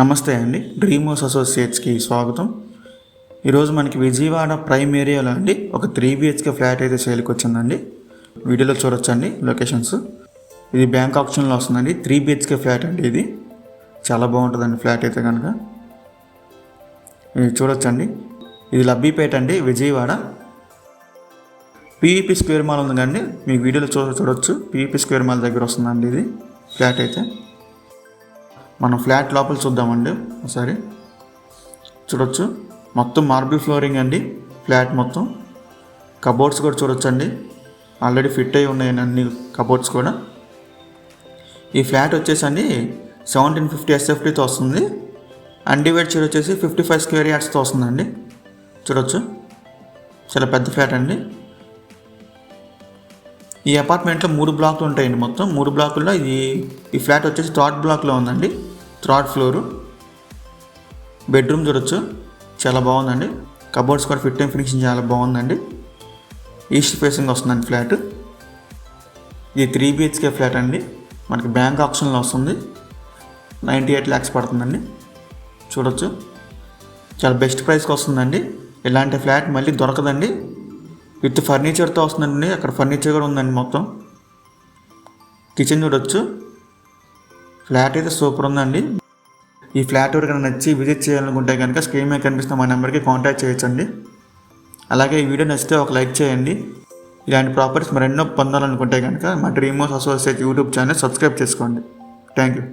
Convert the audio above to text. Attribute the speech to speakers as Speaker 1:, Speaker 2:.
Speaker 1: నమస్తే అండి. డ్రీమోస్ అసోసియేట్స్కి స్వాగతం. ఈరోజు మనకి విజయవాడ ప్రైమ్ ఏరియాలో అండి ఒక త్రీ బిహెచ్కే ఫ్లాట్ అయితే సేల్కి వచ్చిందండి. వీడియోలో చూడొచ్చండి లొకేషన్స్. ఇది బ్యాంక్ ఆప్షన్లో వస్తుందండి. త్రీ బిహెచ్కే ఫ్లాట్ అండి ఇది. చాలా బాగుంటుందండి ఫ్లాట్ అయితే కనుక. ఇది చూడొచ్చండి. ఇది లబ్బీపేట అండి విజయవాడ. పీఈపీ స్క్వేర్ మాల్ ఉంది కండి మీకు వీడియోలో చూ చూడొచ్చు. పీఈపీ స్క్వేర్ మాల్ దగ్గర వస్తుందండి ఇది ఫ్లాట్ అయితే. మనం ఫ్లాట్ లోపల చూద్దామండి ఒకసారి. చూడొచ్చు. మొత్తం మార్బుల్ ఫ్లోరింగ్ అండి ఫ్లాట్ మొత్తం. కబోర్డ్స్ కూడా చూడొచ్చండి. ఆల్రెడీ ఫిట్ అయి ఉన్నాయి అన్ని కబోర్డ్స్ కూడా. ఈ ఫ్లాట్ వచ్చేసండి సెవెంటీన్ ఫిఫ్టీ ఎస్ఎఫ్టీతో వస్తుంది. అన్డివైడ్ చీర వచ్చేసి ఫిఫ్టీ ఫైవ్ స్క్వేర్ యార్డ్స్తో వస్తుందండి. చూడొచ్చు. చాలా పెద్ద ఫ్లాట్ అండి. ఈ అపార్ట్మెంట్లో మూడు బ్లాక్లు ఉంటాయండి మొత్తం. మూడు బ్లాకుల్లో ఇది ఈ ఫ్లాట్ వచ్చేసి థర్డ్ బ్లాక్లో ఉందండి. Third floor. బెడ్రూమ్ చూడొచ్చు. చాలా బాగుందండి. కబోర్డ్స్ కూడా ఫిట్ అండ్ ఫినిషింగ్ చాలా బాగుందండి. ఈస్ట్ ఫేసింగ్ వస్తుందండి ఫ్లాట్. ఇది త్రీ బిహెచ్కే ఫ్లాట్ అండి. మనకి బ్యాంక్ ఆప్షన్లో వస్తుంది. నైంటీ ఎయిట్ ల్యాక్స్ పడుతుందండి. చూడొచ్చు. చాలా బెస్ట్ ప్రైస్కి వస్తుందండి. ఇలాంటి ఫ్లాట్ మళ్ళీ దొరకదండి. విత్ ఫర్నిచర్తో వస్తుందండి. అక్కడ ఫర్నిచర్ కూడా ఉందండి మొత్తం. కిచెన్ చూడొచ్చు. ఫ్లాట్ అయితే సూపర్ ఉందండి. ఈ ఫ్లాట్ ఎవరికైనా నచ్చి విజిట్ చేయాలనుకుంటే కనుక స్క్రీన్ మీద కనిపిస్తున్న మా నెంబర్కి కాంటాక్ట్ చేయొచ్చండి. అలాగే ఈ వీడియో నచ్చితే ఒక లైక్ చేయండి. ఇలాంటి ప్రాపర్టీస్ మరెన్నో పొందాలనుకుంటే కనుక మా dream house associate YouTube channel subscribe చేసుకోండి. Thank you